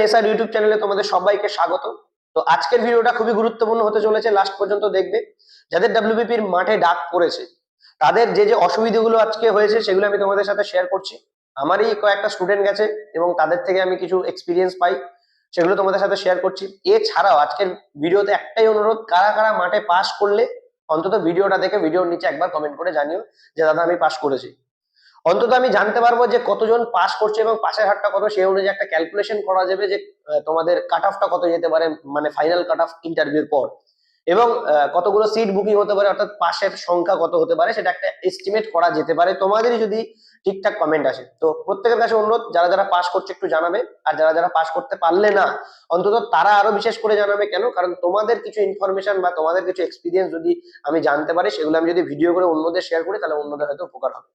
Nesar YouTube চ্যানেলে তোমাদের সবাইকে স্বাগত। তো আজকের ভিডিওটা খুবই গুরুত্বপূর্ণ হতে চলেছে লাস্ট পর্যন্ত দেখবে। যাদের ডাব্লিউবিপির মাঠে ডাক পড়েছে, তাদের যে যে অসুবিধাগুলো আজকে হয়েছে, সেগুলো আমি তোমাদের সাথে শেয়ার করছি। আমারই কয়েকটা স্টুডেন্ট গেছে এবং তাদের থেকে আমি কিছু এক্সপিরিয়েন্স পাই, সেগুলো তোমাদের সাথে শেয়ার করছি। এছাড়াও আজকের ভিডিওতে একটাই অনুরোধ, কারা কারা মাঠে পাস করলে, অন্তত ভিডিওটা দেখে ভিডিওর নিচে একবার কমেন্ট করে জানিও যে, দাদা, আমি পাস করেছি। অন্তত আমি জানতে পারব যে কতজন পাস করছে এবং পাশের হারটা কত, সেই অনুযায়ী একটা ক্যালকুলেশন করা যাবে যে তোমাদের কাট অফটা কত যেতে পারে মানে ফাইনাল কাট অফ ইন্টারভিউর পর। এবং কতগুলো সিট বুকিং হতে পারে, অর্থাৎ পাশের সংখ্যা কত হতে পারে, সেটা একটা এস্টিমেট করা যেতে পারে। তোমাদেরই যদি ঠিকঠাক কমেন্ট আসে। তো প্রত্যেকের কাছে অনুরোধ, যারা যারা পাস করছে একটু জানাবে, আর যারা যারা পাস করতে পারলে না, অন্তত তারা আরও বিশেষ করে জানাবে কেন? কারণ তোমাদের কিছু ইনফরমেশন বা তোমাদের কিছু এক্সপিরিয়েন্স যদি আমি জানতে পারি, সেগুলো আমি যদি ভিডিও করে অন্যদের শেয়ার করি, তাহলে অন্যদের হয়তো উপকার হবে।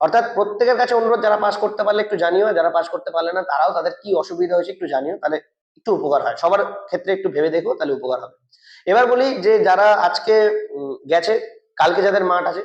অর্থাৎ প্রত্যেকের কাছে অনুরোধ, যারা পাস করতে পারলে একটু জানিও, যারা পাস করতে পারলে না, তারাও তাদের কি অসুবিধা হয়েছে একটু জানিও, তাহলে একটু উপকার হয়। সবার ক্ষেত্রে একটু ভেবে দেখো, তাহলে উপকার হবে। এবার বলি যে, যারা আজকে গেছে, কালকে যাদের মাঠ আছে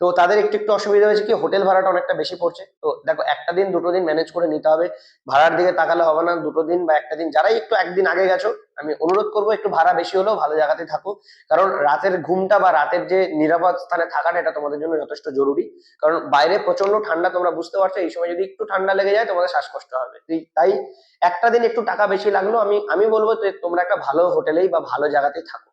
তো তাদের একটু একটু অসুবিধা হয়েছে কি, হোটেল ভাড়াটা অনেকটা বেশি পড়ছে। তো দেখো, একটা দিন, দুটো দিন ম্যানেজ করে নিতে হবে। ভাড়ার দিকে তাকালে হবে না, দুটো দিন বা একটা দিন। যারাই একটু, একদিন আগে গেছো, আমি অনুরোধ করব একটু ভাড়া বেশি হলেও ভালো জায়গাতে থাকো। কারণ রাতের ঘুমটা বা রাতের যে নিরাপদ স্থানে থাকাটা, এটা তোমাদের জন্য যথেষ্ট জরুরি। কারণ বাইরে প্রচণ্ড ঠান্ডা, তোমরা বুঝতে পারছ, এই সময় যদি একটু ঠান্ডা লেগে যায়, তোমাদের শ্বাসকষ্ট হবে। তাই একটা দিন একটু টাকা বেশি লাগল, আমি আমি বলব তোমরা একটা ভালো হোটেলেই বা ভালো জায়গাতেই থাকো।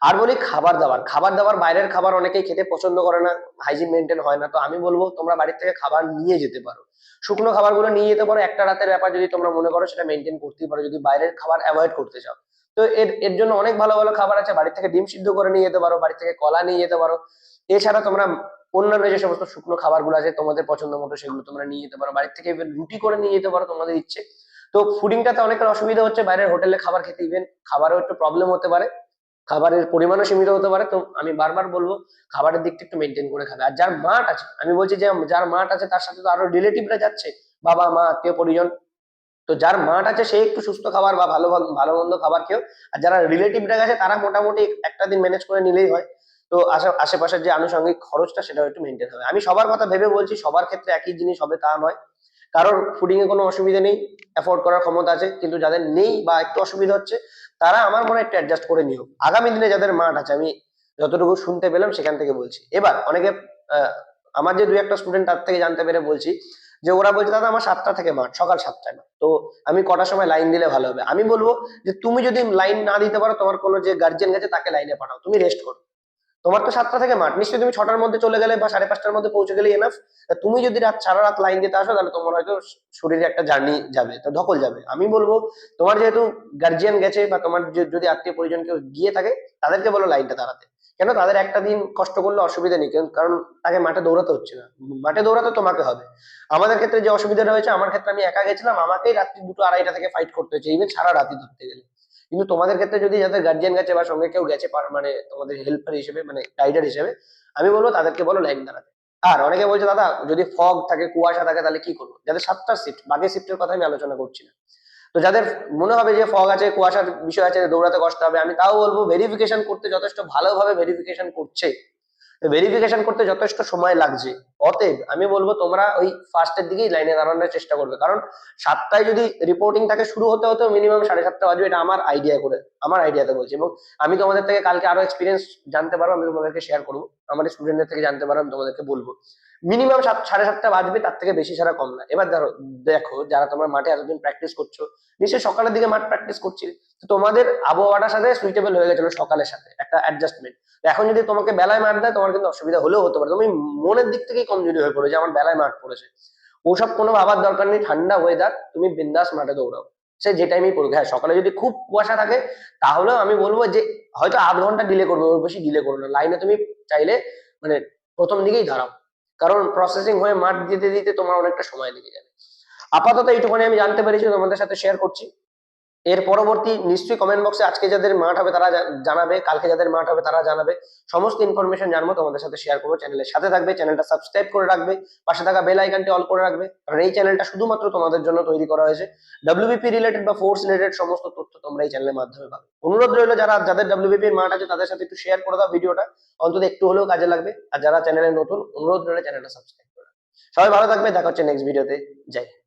আর বলি খাবার দাবার। খাবার দাবার বাইরের খাবার অনেকেই খেতে পছন্দ করে না হাইজিন মেনটেন হয় না। তো আমি বলব, তোমরা বাড়ির থেকে খাবার নিয়ে যেতে পারো। শুকনো খাবারগুলো নিয়ে যেতে পারো। একটা রাতের ব্যাপার যদি তোমরা মনে করো, সেটা মেনটেন করতেই পারো। যদি বাইরের খাবার অ্যাভয়েড করতে চাও। তো এর এর জন্য অনেক ভালো ভালো খাবার আছে। বাড়ি থেকে ডিম সিদ্ধ করে নিয়ে যেতে পারো। বাড়ি থেকে কলা নিয়ে যেতে পারো। এছাড়া তোমরা অন্যান্য যে সমস্ত শুকনো খাবারগুলো আছে, তোমাদের পছন্দ মতো সেগুলো তোমরা নিয়ে যেতে পারো। বাড়ি থেকে রুটি করে নিয়ে যেতে পারো তোমাদের ইচ্ছে। তো ফুডিংটাতে অনেকটা অসুবিধা হচ্ছে। বাইরের হোটেলে খাবার খেতে ইভেন খাবারও একটু প্রবলেম হতে পারে। খাবারের পরিমাণও সীমিত হতে পারে, তো আমি বারবার বলব খাবারের দিকটা একটু মেনটেন করে খাবে। আর যার মাঠ আছে, আমি বলছি যে যার মাঠ আছে তার সাথে তো আরও রিলেটিভরা যাচ্ছে, বাবা, মা, আত্মীয়, পরিজন। তো যার মাঠ আছে সে একটু সুস্থ খাবার বা ভালো ভালো মন্দ খাবার খেয়েও, আর যারা রিলেটিভরা গেছে তারা মোটামুটি একটা দিন ম্যানেজ করে নিলেই হয়। তো আশে- আশেপাশের যে আনুষঙ্গিক খরচটা সেটাও একটু মেনটেন হবে। আমি সবার কথা ভেবে বলছি, সবার ক্ষেত্রে একই জিনিস হবে তা নয়। কারোর ফুডিং এ কোনো অসুবিধা নেই অ্যাফোর্ড করার ক্ষমতা আছে, কিন্তু যাদের নেই বা একটু অসুবিধা হচ্ছে তারা আমার মনে একটু অ্যাডজাস্ট করে নিও। আগামী দিনে যাদের মাঠ আছে, আমি যতটুকু শুনতে পেলাম সেখান থেকে বলছি। এবার অনেকে আমার যে দুই একটা স্টুডেন্ট তার থেকে জানতে পেরে বলছি যে ওরা বলছে, দাদা, আমার সাতটা থেকে মাঠ, সকাল সাতটায় না তো আমি কটার সময় লাইন দিলে ভালো হবে? আমি বলব যে, তুমি যদি লাইন না দিতে পারো, তোমার কোনো যে গার্জেন গেছে, তাকে লাইনে পাঠাও। তুমি রেস্ট করো। তোমার তো সাতটা থেকে মাঠ। নিশ্চয়ই তুমি ছটার মধ্যে চলে গেলে বা সাড়ে পাঁচটার মধ্যে পৌঁছে গেলে এনাফ তুমি যদি রাত সারা রাত লাইন দিতে আসো, তাহলে তোমার হয়তো শরীরে একটা জার্নি যাবে, তো ধকল যাবে। আমি বলব, তোমার যেহেতু গার্জিয়ান গেছে বা তোমার যদি আত্মীয় পরিজন কেউ গিয়ে থাকে, তাদেরকে বলো লাইনটা দাঁড়াতে। কেন? তাদের একটা দিন কষ্ট করলে অসুবিধা নেই কারণ- তাকে মাঠে দৌড়াতে হচ্ছে না। মাঠে দৌড়াতে তোমাকে হবে। আমাদের ক্ষেত্রে যে অসুবিধাটা হয়েছে, আমার ক্ষেত্রে আমি একা গেছিলাম, আমাকেই রাত্রি দুটো আড়াইটা থেকে ফাইট করতে হয়েছে ইভেন সারা রাতি ধরতে গেলে। কিন্তু তোমাদের ক্ষেত্রে যদি যাদের গার্জিয়ান গেছে বা সঙ্গে কেউ গেছে মানে তোমাদের হেল্পার হিসেবে মানে গাইডার হিসেবে, আমি বলব তাদেরকে বলো লাইন দাঁড়াতে। আর অনেকে বলছে, দাদা, যদি ফগ থাকে, কুয়াশা থাকে, তাহলে কি করব? যাদের সাতটা সিট বাকি সিফটের কথা আমি আলোচনা করছি না। তো যাদের মনে হবে যে ফগ আছে, কুয়াশার বিষয় আছে, দৌড়াতে কষ্ট হবে, আমি তাও বলব ভেরিফিকেশন করতে যথেষ্ট, ভালোভাবে ভেরিফিকেশন করছে। ভেরিফিকেশন করতে যথেষ্ট সময় লাগছে। অতএব আমি বলব তোমরা ওই ফার্স্টের দিকেই লাইনে দাঁড়ানোর চেষ্টা করবে। কারণ সাতটায় যদি রিপোর্টিং থাকে, শুরু হতে হতে মিনিমাম সাড়ে সাতটা বাজবে, এটা আমার আইডিয়া করে, আমার আইডিয়াতে বলছি। এবং আমি তোমাদের থেকে কালকে আরও এক্সপিরিয়েন্স জানতে পারব, আমি তোমাদেরকে শেয়ার করব। আমার স্টুডেন্টদের থেকে জানতে পারব, আমি তোমাদেরকে বলব। মিনিমাম সাত, সাড়ে সাতটা বাজবে, তার থেকে বেশি ছাড়া কম না। এবার ধরো, দেখো, যারা তোমরা মাঠে এতদিন প্র্যাকটিস করছ, নিশ্চয়ই সকালের দিকে মাঠ প্র্যাকটিস করছি তো তোমাদের আবহাওয়াটার সাথে সুইটেবল হয়ে গেছিল সকালের সাথে, একটা অ্যাডজাস্টমেন্ট এখন যদি তোমাকে বেলায় মাঠ দেয়, তোমার কিন্তু অসুবিধা হলেও হতে পারে। তুমি মনের দিক থেকেই কমজোরি হয়ে পড়ে যে আমার বেলায় মাঠ পড়েছে। ওসব কোনো ভাবার দরকার নেই, ঠান্ডা ওয়েদার তুমি বিন্দাস মাঠে দৌড়াও। সে যে টাইমেই পড়ুক। হ্যাঁ সকালে যদি খুব কুয়াশা থাকে, তাহলেও আমি বলব যে, হয়তো আধ ঘণ্টা ডিলে করবে, ওর বেশি ডিলে করো না। লাইনে তুমি চাইলে মানে প্রথম দিকেই দাঁড়াও। কারণ প্রসেসিং হয়ে মাঠ দিতে দিতে তোমার অনেকটা সময় লেগে যাবে। আপাতত এইটুকুনি আমি জানতে পেরেছি, তোমাদের সাথে শেয়ার করছি। এর পরবর্তী নিশ্চয়ই কমেন্ট বক্সে আজকে যাদের মাঠ হবে তারা জানাবে, কালকে যাদের মাঠ হবে তারা জানাবে। সমস্ত ইনফরমেশন জানব, তোমাদের সাথে শেয়ার করব চ্যানেলের সাথে থাকবে চ্যানেলটা সাবস্ক্রাইব করে রাখবে, পাশে থাকা বেল আইকনটি অল করে রাখবে। কারণ এই চ্যানেলটা শুধুমাত্র তোমাদের জন্য তৈরি করা হয়েছে। ডাব্লিউবিপি রিলেটেড বা ফোর্স রিলেটেড সমস্ত তথ্য তোমরা এই চ্যানেলের মাধ্যমে পাবে। অনুরোধ রইল যারা, যাদের ডাব্লিউবিপি মাঠ আছে তাদের সাথে একটু শেয়ার করে দাও ভিডিওটা অন্তত একটু হলেও কাজে লাগবে। আর যারা চ্যানেলে নতুন, অনুরোধ রইল চ্যানেলটা সাবস্ক্রাইব করে সবাই ভালো থাকবে, দেখা হচ্ছে নেক্সট ভিডিওতে হিন্দ।